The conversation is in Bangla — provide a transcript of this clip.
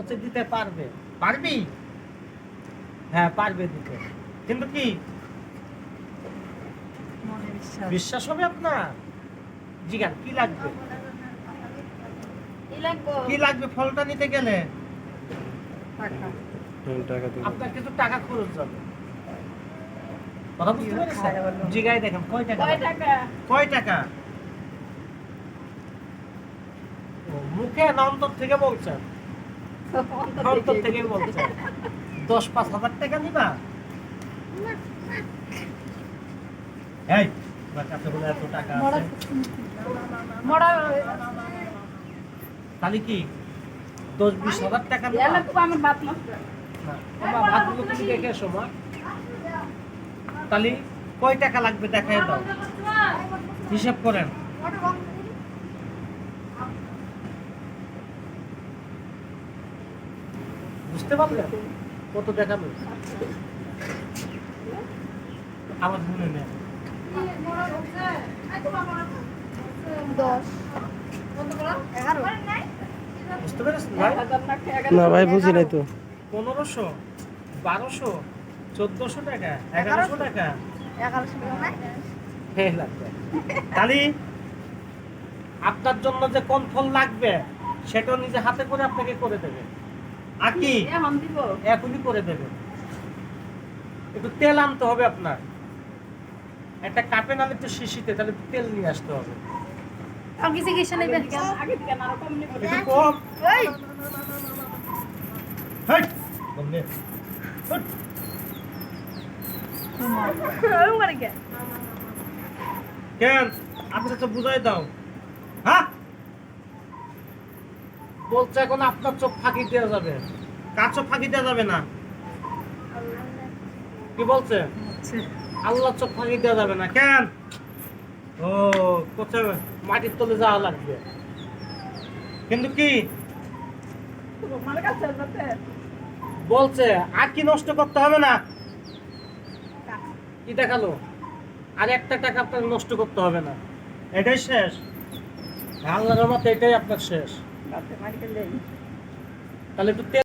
বলছে দিতে পারবে। পারবি? হ্যাঁ পারবে দিতে। কিন্তু কি? বিশ্বাস বিশ্বাস হবে আপনার? জিগান কি লাগবে? কি লাগবে? ফলটা নিতে গেলে? টাকা। টাকা দিন আপনার কিছু টাকা খরচ যাবে কথা বুঝতে পেরেছেন? খায় জিগাই দেখেন কয় টাকা? কয় টাকা? কয় টাকা? ও, মুখে না অন্তর থেকে বলছেন। অন্তর থেকে বলছেন দশ পাঁচ হাজার টাকা নিবা? এই তোমার কাছে বলে এত টাকা তাহলে কি দশ বিশ হাজার টাকা ভাতগুলো তুমি দেখে এসো মা। তাহলে কয় টাকা লাগবে দেখাই দাও। হিসাব করেন। বুঝতে পারলেন কত দেখাবে? আমার মনে নেই। বুঝতে পেরেছেন না ভাই বুঝি নাই তো। পনেরোশো বারোশো চোদ্দশো টাকা এগারোশো টাকা। তাহলে আপনার জন্য যে কোন ফল লাগবে সেটাও নিজে হাতে করে আপনাকে করে দেবে। আর কি এখন দিব। এখনই করে দেবে। একটু তেল আনতে হবে আপনার। একটা কাপে নালে একটু শিশিতে তাহলে তেল নিয়ে আসতে হবে। কেন? আচ্ছা তো বুঝাই দাও। হ্যাঁ? বলছে এখন আপনার চোখ ফাঁকি দেওয়া যাবে। কার চোখ ফাঁকি দেওয়া যাবে না? কি বলছে? হচ্ছে আল্লাহ চোখ ফাঁকি দেওয়া যাবে না। কেন? ও কোথায়? মাটির তলে যাওয়া লাগবে। কিন্তু কি? বলছে আর কি নষ্ট করতে হবে না? কি দেখাল? আর একটা টাকা আপনার নষ্ট করতে হবে না। এটাই শেষ। আল্লাহর মতে এটাই আপনার শেষ। রাতে মারি গেলে তাহলে একটু